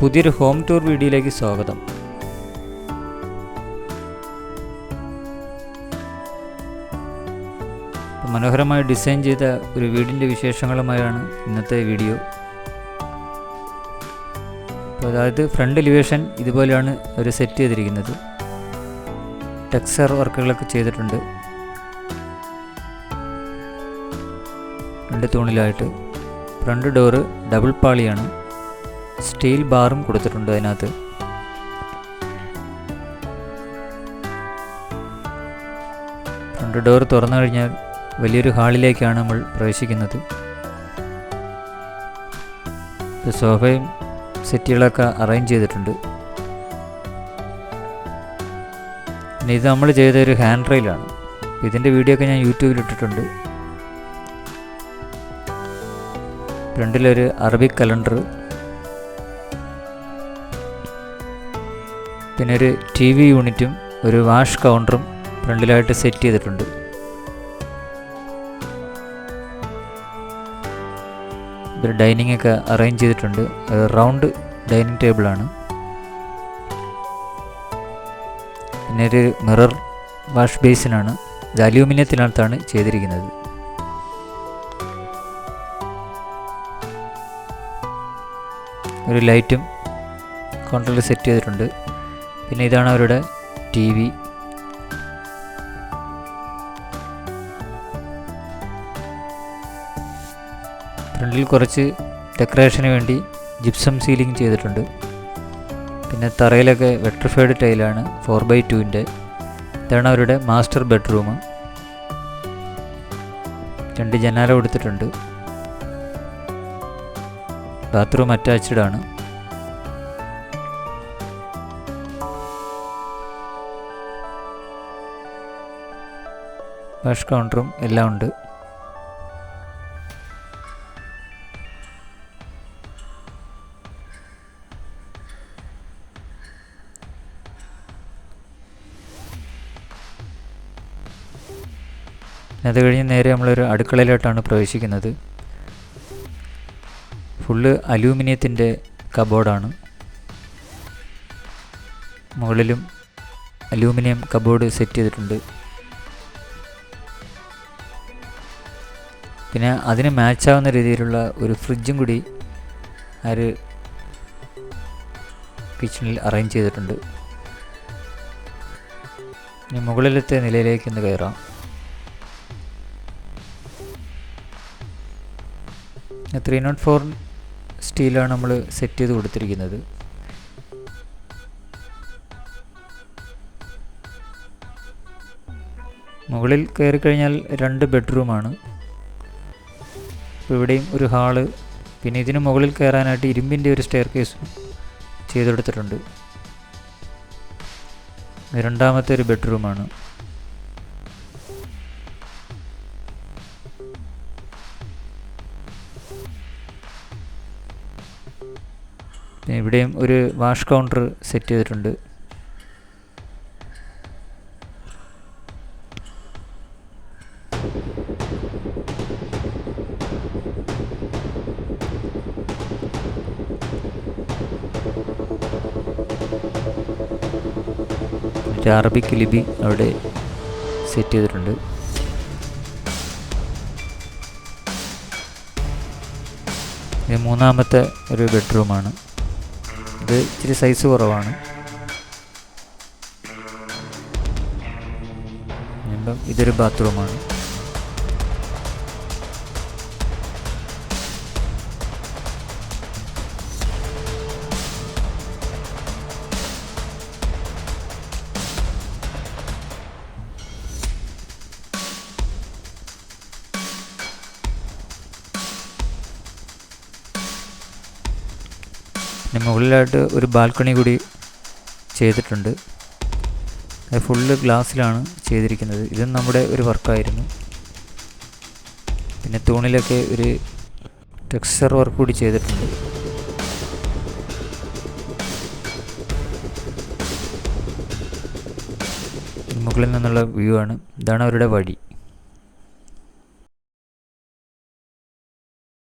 പുതിയൊരു home tour വീഡിയോയിലേക്ക് സ്വാഗതം. മനോഹരമായി ഡിസൈൻ ചെയ്ത ഒരു വീടിന്റെ വിശേഷങ്ങളുമായാണ് ഇന്നത്തെ വീഡിയോ. അതായത് ഫ്രണ്ട് എലിവേഷൻ ഇതുപോലെയാണ് അവർ സെറ്റ് ചെയ്തിരിക്കുന്നത്. ടെക്സ്ചർ വർക്കുകളൊക്കെ ചെയ്തിട്ടുണ്ട്. രണ്ട് തൂണിലായിട്ട്. ഫ്രണ്ട് ഡോറ് ഡബിൾ പാളിയാണ്. സ്റ്റീൽ ബാറും കൊടുത്തിട്ടുണ്ട് അതിനകത്ത്. ഫ്രണ്ട് ഡോർ തുറന്നു കഴിഞ്ഞാൽ വലിയൊരു ഹാളിലേക്കാണ് നമ്മൾ പ്രവേശിക്കുന്നത്. സോഫയും സെറ്റുകളൊക്കെ അറേഞ്ച് ചെയ്തിട്ടുണ്ട്. പിന്നെ ഇത് നമ്മൾ ചെയ്ത ഒരു ഹാൻഡ് റെയിലാണ്. ഇതിന്റെ വീഡിയോ ഒക്കെ ഞാൻ യൂട്യൂബിൽ ഇട്ടിട്ടുണ്ട്. ഫ്രണ്ടിലൊരു അറബിക് കലണ്ടർ പിന്നെ ഒരു ടി വി യൂണിറ്റും ഒരു വാഷ് കൗണ്ടറും ഫ്രണ്ടിലായിട്ട് സെറ്റ് ചെയ്തിട്ടുണ്ട്. ഒരു ഡൈനിങ് ഒക്കെ അറേഞ്ച് ചെയ്തിട്ടുണ്ട്. റൗണ്ട് ഡൈനിങ് ടേബിളാണ് പിന്നെ ഒരു മിറർ വാഷ് ബേസിനാണ് ഇത് അലൂമിനിയത്തിനകത്താണ് ചെയ്തിരിക്കുന്നത്. ഒരു ലൈറ്റും കൗണ്ടറിൽ സെറ്റ് ചെയ്തിട്ടുണ്ട്. പിന്നെ ഇതാണ് അവരുടെ ടി വി. ഫ്രണ്ടിൽ കുറച്ച് ഡെക്കറേഷന് വേണ്ടി ജിപ്സം സീലിംഗ് ചെയ്തിട്ടുണ്ട്. പിന്നെ തറയിലൊക്കെ വെട്രിഫൈഡ് ടൈലാണ് ഫോർ ബൈ ടുവിന്റെ. ഇതാണ് അവരുടെ മാസ്റ്റർ ബെഡ്റൂം. രണ്ട് ജനാല കൊടുത്തിട്ടുണ്ട്. ബാത്റൂം അറ്റാച്ച്ഡ് ആണ്. വാഷ് കൗണ്ടറും എല്ലാം ഉണ്ട്. അത് കഴിഞ്ഞ് നേരെ നമ്മളൊരു അടുക്കളയിലോട്ടാണ് പ്രവേശിക്കുന്നത്. ഫുള്ള് അലൂമിനിയത്തിന്റെ കബോർഡാണ്. മുകളിലും അലൂമിനിയം കബോർഡ് സെറ്റ് ചെയ്തിട്ടുണ്ട്. പിന്നെ അതിന് മാച്ചാവുന്ന രീതിയിലുള്ള ഒരു ഫ്രിഡ്ജും കൂടി ആ ഒരു കിച്ചണിൽ അറേഞ്ച് ചെയ്തിട്ടുണ്ട്. ഇനി മുകളിലത്തെ നിലയിലേക്ക് ഒന്ന് കയറാം. ത്രീ നോട്ട് ഫോർ സ്റ്റീലാണ് നമ്മൾ സെറ്റ് ചെയ്ത് കൊടുത്തിരിക്കുന്നത്. മുകളിൽ കയറി കഴിഞ്ഞാൽ രണ്ട് ബെഡ്റൂമാണ്. ഇപ്പോൾ ഇവിടെയും ഒരു ഹാൾ. പിന്നെ ഇതിന് മുകളിൽ കയറാനായിട്ട് ഇരുമ്പിന്റെ ഒരു സ്റ്റെയർ കേസും ചെയ്തെടുത്തിട്ടുണ്ട്. രണ്ടാമത്തെ ഒരു ബെഡ്റൂമാണ് ഇവിടെയും ഒരു വാഷ് കൗണ്ടർ സെറ്റ് ചെയ്തിട്ടുണ്ട്. ഒരു അറബിക് ലിപി അവിടെ സെറ്റ് ചെയ്തിട്ടുണ്ട്. ഇത് മൂന്നാമത്തെ ഒരു ബെഡ്റൂമാണ് ഇത് ഇച്ചിരി സൈസ് കുറവാണ്. ഇതൊരു ബാത്റൂമാണ് പിന്നെ മുകളിലായിട്ട് ഒരു ബാൽക്കണി കൂടി ചെയ്തിട്ടുണ്ട്. അത് ഫുള്ള് ഗ്ലാസ്സിലാണ് ചെയ്തിരിക്കുന്നത്. ഇതും നമ്മുടെ ഒരു വർക്കായിരുന്നു. പിന്നെ തൂണിലൊക്കെ ഒരു ടെക്സ്ചർ വർക്ക് കൂടി ചെയ്തിട്ടുണ്ട്. മുകളിൽ നിന്നുള്ള വ്യൂ ആണ്. ഇതാണ് അവരുടെ വഴി.